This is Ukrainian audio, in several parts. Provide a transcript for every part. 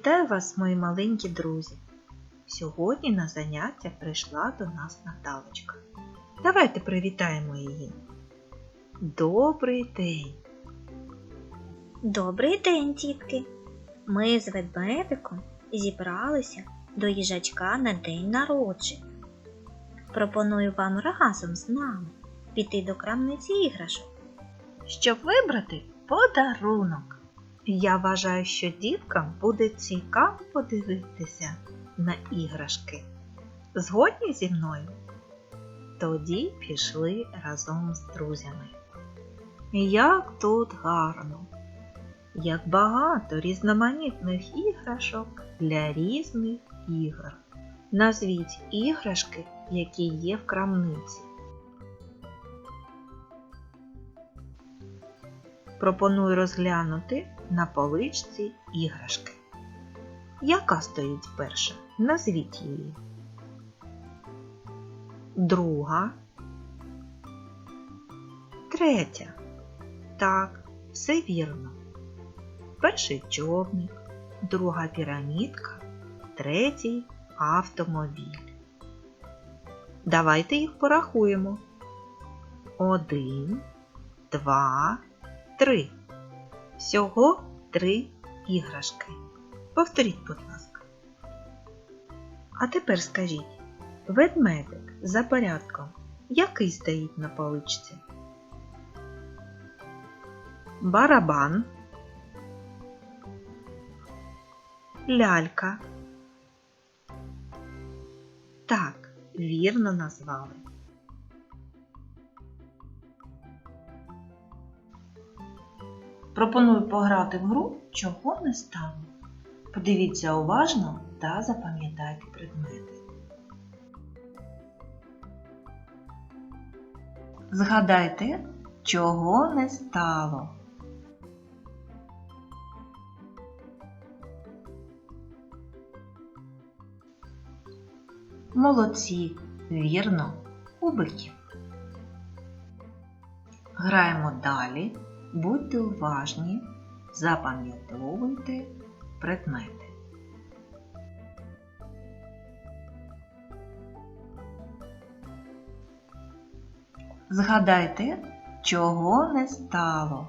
Вітаю вас, мої маленькі друзі! Сьогодні на заняття прийшла до нас Наталочка. Давайте привітаємо її. Добрий день! Добрий день, дітки! Ми з ведмедиком зібралися до їжачка на день народження. Пропоную вам разом з нами піти до крамниці іграшок. Щоб вибрати подарунок. Я вважаю, що діткам буде цікаво подивитися на іграшки. Згодні зі мною? Тоді пішли разом з друзями. Як тут гарно! Як багато різноманітних іграшок для різних ігор. Назвіть іграшки, які є в крамниці. Пропоную розглянути на поличці іграшки. Яка стоїть перша? Назвіть її. Друга. Третя. Так, все вірно. Перший човник, друга пірамідка, третій автомобіль. Давайте їх порахуємо. Один, два, три. Всього три іграшки. Повторіть, будь ласка. А тепер скажіть, ведмедик за порядком, який стоїть на поличці? Барабан, лялька. Так, вірно назвали. Пропоную пограти в гру чого не стало. Подивіться уважно та запам'ятайте предмети. Згадайте, чого не стало. Молодці, вірно, кубиків. Граємо далі. Будьте уважні, запам'ятовуйте предмети. Згадайте, чого не стало.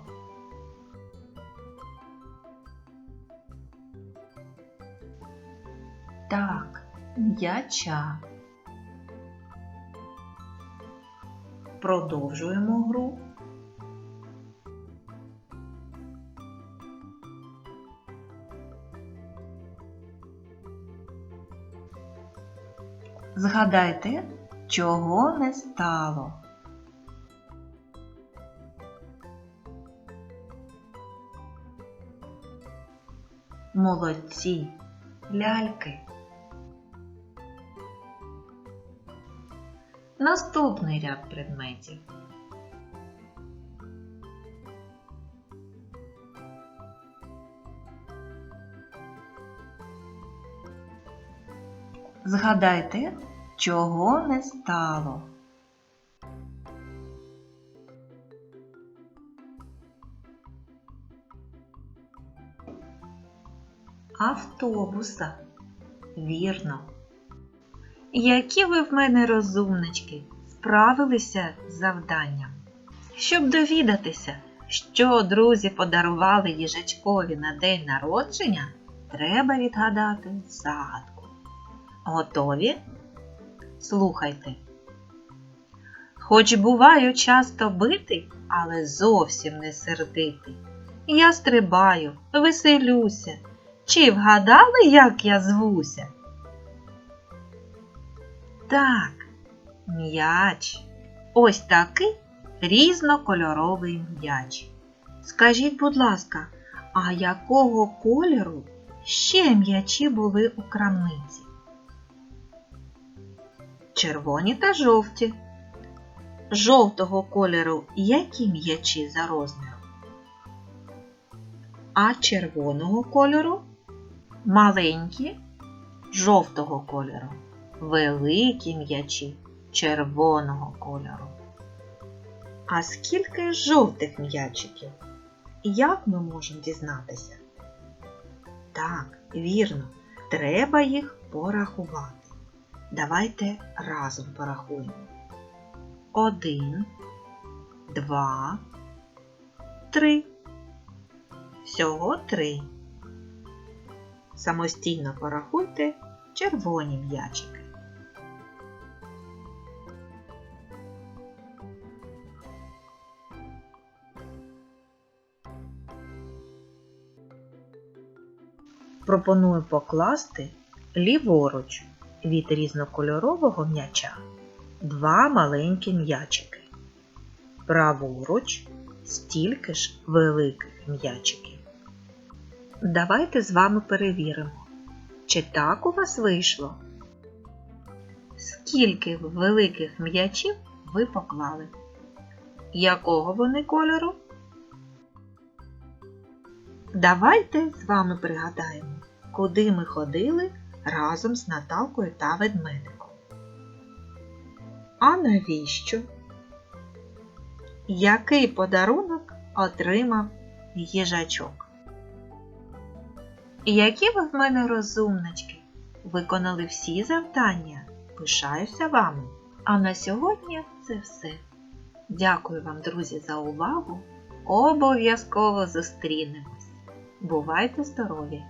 Так, м'яча. Продовжуємо гру. Згадайте, чого не стало. Молодці, ляльки. Наступний ряд предметів. Згадайте, чого не стало. Автобуса. Вірно. Які ви в мене розумнички, справилися з завданням. Щоб довідатися, що друзі подарували їжачкові на день народження, треба відгадати загадку. Готові? Слухайте. Хоч буваю часто битий, але зовсім не сердитий. Я стрибаю, веселюся. Чи вгадали, як я звуся? Так, м'яч. Ось такий різнокольоровий м'яч. Скажіть, будь ласка, а якого кольору ще м'ячі були у крамниці? Червоні та жовті. Жовтого кольору які м'ячі за розміром? А червоного кольору маленькі, жовтого кольору, великі м'ячі червоного кольору. А скільки жовтих м'ячиків? Як ми можемо дізнатися? Так, Вірно, треба їх порахувати. Давайте разом порахуємо. Один, два, три. Всього три. Самостійно порахуйте червоні м'ячики. Пропоную покласти ліворуч від різнокольорового м'яча два маленькі м'ячики. Праворуч стільки ж великих м'ячиків. Давайте з вами перевіримо, чи так у вас вийшло? Скільки великих м'ячів ви поклали? Якого вони кольору? Давайте з вами пригадаємо, куди ми ходили разом з Наталкою та ведмедиком. А навіщо? Який подарунок отримав їжачок? Які ви в мене розумнички? Виконали всі завдання. Пишаюся вами. А на сьогодні це все. Дякую вам, друзі, за увагу. Обов'язково зустрінемось. Бувайте здорові!